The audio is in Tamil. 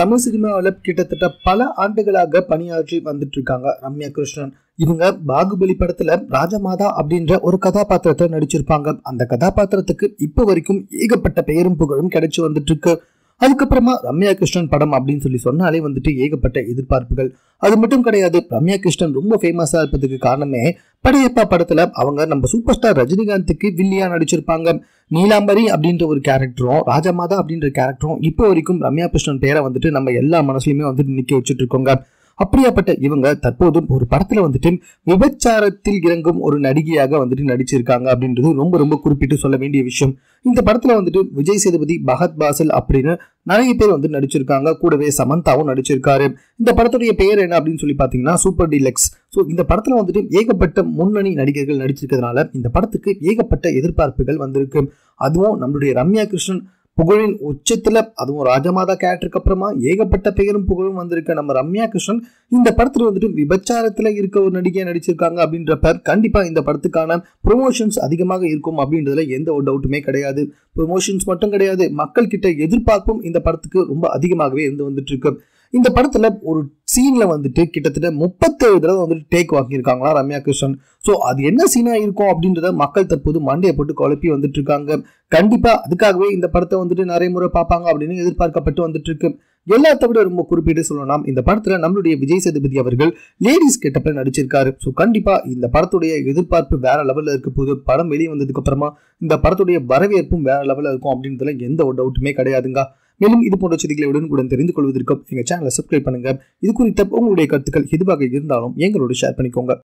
தமிழ் சினிமாவில் கிட்டத்தட்ட பல ஆண்டுகளாக பணியாற்றி வந்துட்டு இருக்காங்க ரம்யா கிருஷ்ணன். இவங்க பாகுபலி படத்துல ராஜமாதா அப்படின்ற ஒரு கதாபாத்திரத்தை நடிச்சிருப்பாங்க. அந்த கதாபாத்திரத்துக்கு இப்போ வரைக்கும் ஏகப்பட்ட பெயரும் புகழும் கிடைச்சு வந்துட்டு இருக்கு அதுக்கப்புறமா ரம்யா கிருஷ்ணன் படம் அப்படின்னு சொல்லி சொன்னாலே வந்துட்டு ஏகப்பட்ட எதிர்பார்ப்புகள். அது மட்டும் கிடையாது ரம்யா கிருஷ்ணன் ரொம்ப ஃபேமஸாக இருப்பதுக்கு காரணமே படையப்பா படத்துல அவங்க நம்ம சூப்பர் ஸ்டார் ரஜினிகாந்துக்கு வில்லியா நடிச்சிருப்பாங்க. நீலாம்பரி அப்படின்ற ஒரு கேரக்டரும் ராஜமாதா அப்படின்ற கேரக்டரும் இப்போ வரைக்கும் ரம்யா கிருஷ்ணன் பேரை வந்துட்டு நம்ம எல்லா மனசுலையுமே வந்துட்டு நிற்க வச்சுட்டு இருக்கோங்க. அப்படியாப்பட்ட இவங்க தற்போது ஒரு படத்துல வந்துட்டு விபச்சாரத்தில் இறங்கும் ஒரு நடிகையாக வந்துட்டு நடிச்சிருக்காங்க அப்படின்றது ரொம்ப ரொம்ப குறிப்பிட்டு சொல்ல வேண்டிய விஷயம். இந்த படத்துல வந்துட்டு விஜய் சேதுபதி பகத் பாசல் அப்படின்னு நிறைய பேர் வந்து நடிச்சிருக்காங்க. கூடவே சமந்தாவும் நடிச்சிருக்காரு. இந்த படத்துடைய பெயர் என்ன அப்படின்னு சொல்லி பார்த்தீங்கன்னா சூப்பர் டிலக்ஸ். ஸோ இந்த படத்தில் வந்துட்டு ஏகப்பட்ட முன்னணி நடிகர்கள் நடிச்சிருக்கிறதுனால இந்த படத்துக்கு ஏகப்பட்ட எதிர்பார்ப்புகள் வந்திருக்கு. அதுவும் நம்மளுடைய ரம்யா கிருஷ்ணன் புகழின் உச்சத்தில் அதுவும் ராஜமாதா கேரக்டருக்கு அப்புறமா ஏகப்பட்ட பெயரும் புகழும் வந்திருக்க நம்ம ரம்யா கிருஷ்ணன் இந்த படத்தில் வந்துட்டு விபச்சாரத்தில் இருக்க ஒரு நடிகையாக நடிச்சிருக்காங்க அப்படின்றப்ப கண்டிப்பாக இந்த படத்துக்கான ப்ரொமோஷன்ஸ் அதிகமாக இருக்கும் அப்படின்றதுல எந்த ஒரு டவுட்டுமே கிடையாது. ப்ரொமோஷன்ஸ் மட்டும் கிடையாது. மக்கள் கிட்ட எதிர்பார்ப்பும் இந்த படத்துக்கு ரொம்ப அதிகமாகவே இருந்து வந்துட்டு இருக்கு. இந்த படத்தில் ஒரு சீனில் வந்துட்டு கிட்டத்தட்ட முப்பத்தேழு தடவை வந்துட்டு டேக் வாங்கியிருக்காங்களா ரம்யா கிருஷ்ணன். ஸோ அது என்ன சீனாக இருக்கும் அப்படின்றத மக்கள் தற்போது மண்டையை போட்டு குழப்பி வந்துட்டு இருக்காங்க. கண்டிப்பாக அதுக்காகவே இந்த படத்தை வந்துட்டு நிறைய முறை பார்ப்பாங்க அப்படின்னு எதிர்பார்க்கப்பட்டு வந்துட்டு இருக்கு. எல்லாத்த விட ரொம்ப குறிப்பிட்டு சொல்லலாம் இந்த படத்துல நம்மளுடைய விஜய் சேதுபதி அவர்கள் லேடிஸ் கெட்டப்ல நடிச்சிருக்காரு. ஸோ கண்டிப்பா இந்த படத்துடைய எதிர்பார்ப்பு வேற லெவல்ல இருக்க போது படம் வெளியே வந்ததுக்கு அப்புறமா இந்த படத்துடைய வரவேற்பும் வேற லெவல்ல இருக்கும் அப்படின்றதுல எந்த ஒரு டவுட்டுமே கிடையாதுங்க. மேலும் இது போன்ற செய்திகளை உடனுக்குடன் தெரிந்து கொள்வதற்கும் எங்கள் சேனலை சப்ஸ்கிரைப் பண்ணுங்க. இது குறித்த உங்களுடைய கருத்துக்கள் எதுவாக இருந்தாலும் எங்களோடு ஷேர் பண்ணிக்கோங்க.